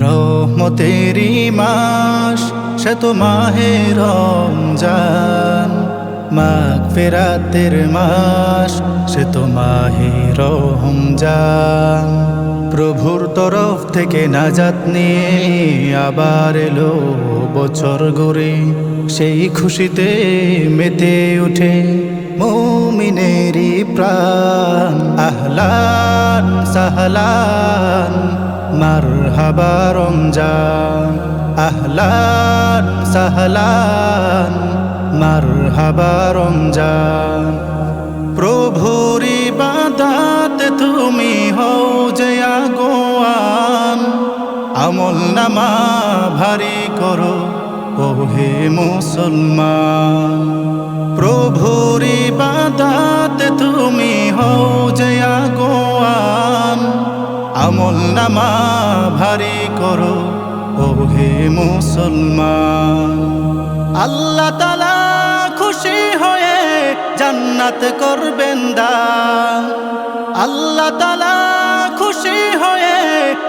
রহমতেরি মাস, সে তো মাহে রমজান। মাঘ ফেরাতের মাস, সে তো মাহে রমজান। প্রভুর তরফ থেকে নাজাত নিয়ে আবার এলো বছর গড়ে সেই খুশিতে মেতে উঠে মৌমিনেরি প্রাণ। আহলান সাহলান মারহাবা রমজান, আহলান সাহলান, মারহাবা রমজান। প্রভুর ইবাদাত তুমি হও যে আগোয়ান, আমল নামা ভারী করো, ওহে মুসলমান। প্রভুর ইবাদাত তুমি হও যে আগোয়ান, আমল নামা ভারী করো, ওহে মুসলমান। আল্লাহ তালা খুশি হয়ে জান্নাত করবেন দান আল্লাহ তালা খুশি হয়ে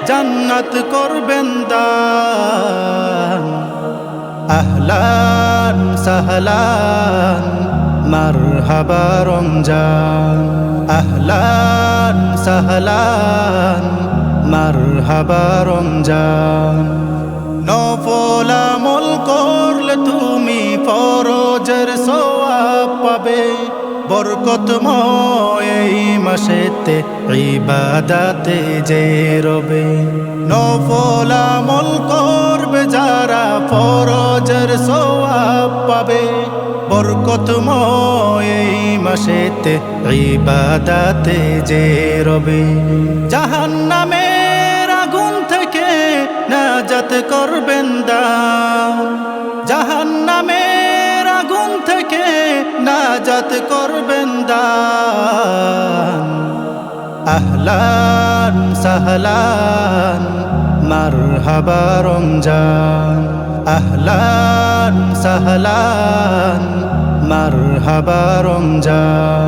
জান্নাত করবেন দান আহলান সাহলান, মারহাবা রমজান। আহলান সাহলান মারহাবা রমজান। নফল আমল করলে তুমি ফরজের সোয়াব পাবে। বরকতময় এই মাসেতে ইবাদাতে যে রবে। নফল আমল করবে যারা ফরজের সোয়াব পাবে। বরকতময় এই মাসেতে ইবাদাতে যে রবে। জাহান্নামের নাজাত করবেন দান। আহলান সাহলান মারহাবা রমজান। আহলান সাহলান মারহাবা রমজান।